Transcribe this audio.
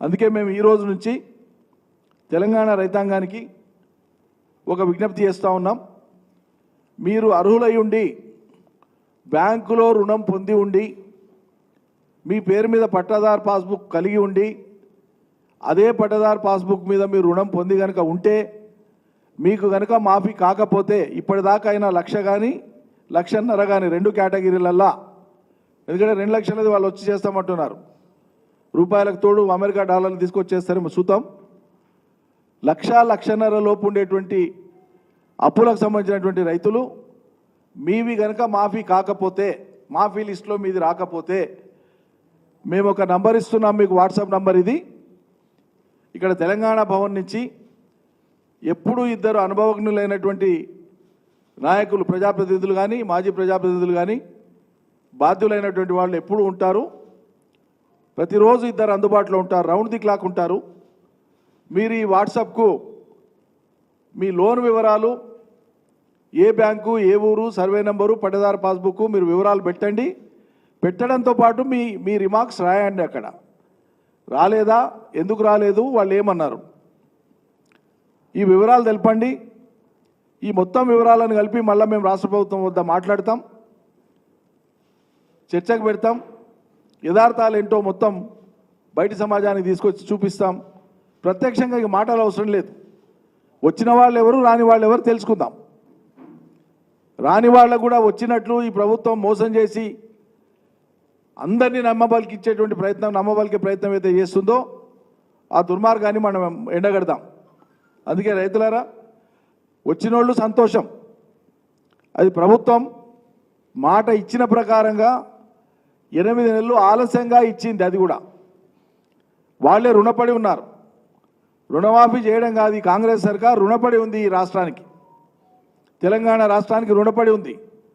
అందుకే మేము ఈ రోజు నుంచి తెలంగాణ రైతాంగానికి ఒక విజ్ఞప్తి చేస్తూ ఉన్నాం. మీరు అర్హులై ఉండి బ్యాంకులో రుణం పొంది ఉండి మీ పేరు మీద పట్టాదారు పాస్బుక్ కలిగి ఉండి అదే పట్టదారు పాస్బుక్ మీద మీరు రుణం పొంది కనుక ఉంటే మీకు కనుక మాఫీ కాకపోతే ఇప్పటిదాకా అయినా లక్ష కానీ లక్షన్నర కానీ రెండు కేటగిరీలల్లా ఎందుకంటే రెండు లక్షలది వాళ్ళు వచ్చి చేస్తామంటున్నారు. రూపాయలకు తోడు అమెరికా డాలర్లు తీసుకొచ్చేస్తారేమో చూద్దాం. లక్ష లక్షన్నర లోపు ఉండేటువంటి అప్పులకు సంబంధించినటువంటి రైతులు మీవి కనుక మాఫీ కాకపోతే మాఫీ లిస్టులో మీది రాకపోతే మేము ఒక నంబర్ ఇస్తున్నాం మీకు వాట్సాప్ నంబర్ ఇది. ఇక్కడ తెలంగాణ భవన్ నుంచి ఎప్పుడు ఇద్దరు అనుభవజ్ఞులైనటువంటి నాయకులు ప్రజాప్రతినిధులు కానీ మాజీ ప్రజాప్రతినిధులు కానీ బాధ్యులైనటువంటి వాళ్ళు ఎప్పుడు ఉంటారు. ప్రతిరోజు ఇద్దరు అందుబాటులో ఉంటారు రౌండ్ ది క్లాక్ ఉంటారు. మీరు ఈ వాట్సాప్కు మీ లోన్ వివరాలు ఏ బ్యాంకు ఏ ఊరు సర్వే నెంబరు పట్టదారు పాస్బుక్ మీరు వివరాలు పెట్టండి. పెట్టడంతో పాటు మీ మీ రిమార్క్స్ రాయండి అక్కడ. రాలేదా? ఎందుకు రాలేదు? వాళ్ళు ఏమన్నారు? ఈ వివరాలు తెలపండి. ఈ మొత్తం వివరాలను కలిపి మళ్ళీ మేము రాష్ట్ర ప్రభుత్వం వద్ద మాట్లాడతాం. చర్చకు పెడతాం. యథార్థాలు ఏంటో మొత్తం బయట సమాజానికి తీసుకొచ్చి చూపిస్తాం. ప్రత్యక్షంగా ఇక మాటలు అవసరం లేదు. వచ్చిన వాళ్ళు ఎవరు రాని వాళ్ళు ఎవరు తెలుసుకుందాం. రాని వాళ్ళకు కూడా వచ్చినట్లు ఈ ప్రభుత్వం మోసం చేసి అందరినీ నమ్మబలికి ఇచ్చేటువంటి ప్రయత్నం నమ్మబలికే ప్రయత్నం అయితే చేస్తుందో ఆ దుర్మార్గాన్ని మనం ఎండగడదాం. అందుకే రైతులారా వచ్చినోళ్ళు సంతోషం. అది ప్రభుత్వం మాట ఇచ్చిన ప్రకారంగా ఎనిమిది నెలలు ఆలస్యంగా ఇచ్చింది అది కూడా. వాళ్ళే రుణపడి ఉన్నారు. రుణమాఫీ చేయడం కాదు కాంగ్రెస్ సర్కార్ రుణపడి ఉంది ఈ రాష్ట్రానికి. తెలంగాణ రాష్ట్రానికి రుణపడి ఉంది.